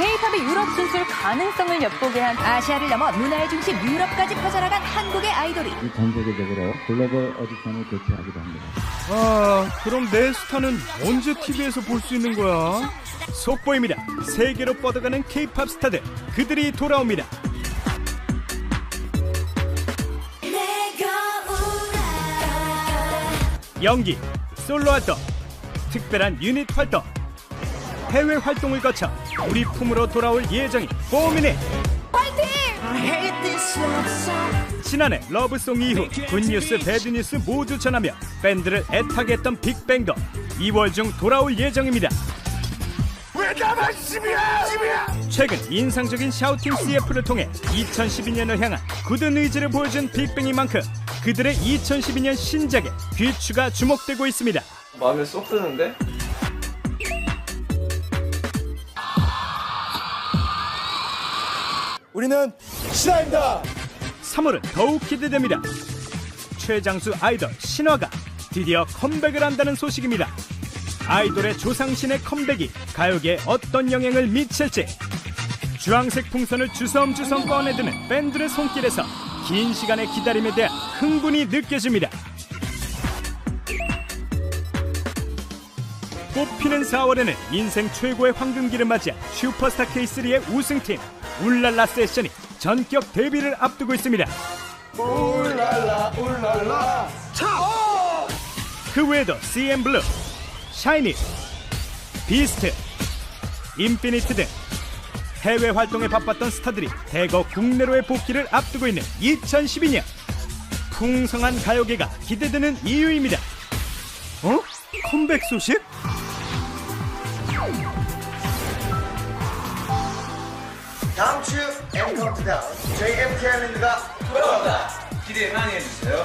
K-팝의 유럽 진출 가능성을 엿보게 한 아시아를 넘어 문화의 중심 유럽까지 퍼져나간 한국의 아이돌이 전 세계적으로 글로벌 오디션을 개최하기도 합니다. 아, 그럼 내 스타는 언제 TV에서 볼 수 있는 거야? 속보입니다. 세계로 뻗어가는 K-팝 스타들 그들이 돌아옵니다. 연기, 솔로 활동, 특별한 유닛 활동, 해외 활동을 거쳐 우리 품으로 돌아올 예정인 포미네. 지난해 러브송 이후 굿뉴스, 배드뉴스 모두 전하며 팬들을 애타게 했던 빅뱅도 2월 중 돌아올 예정입니다. 최근 인상적인 샤우팅 CF를 통해 2012년을 향한 굳은 의지를 보여준 빅뱅인 만큼 그들의 2012년 신작에 귀추가 주목되고 있습니다. 마음에 쏙 드는데? 우리는 신화입니다. 3월은 더욱 기대됩니다. 최장수 아이돌 신화가 드디어 컴백을 한다는 소식입니다. 아이돌의 조상신의 컴백이 가요계에 어떤 영향을 미칠지 주황색 풍선을 주섬주섬 꺼내드는 밴드의 손길에서 긴 시간의 기다림에 대한 흥분이 느껴집니다. 꽃피는 4월에는 인생 최고의 황금기를 맞이한 슈퍼스타 K3의 우승팀 울랄라 세션이 전격 데뷔를 앞두고 있습니다. 울랄라 울랄라. 그 외에도 CN블루, 샤이니, 비스트, 인피니트 등 해외 활동에 바빴던 스타들이 대거 국내로의 복귀를 앞두고 있는 2012년 풍성한 가요계가 기대되는 이유입니다. 어? 컴백 소식? 다음 주 M 카운트다운 저희 MTR랜드가 기대 많이 해주세요.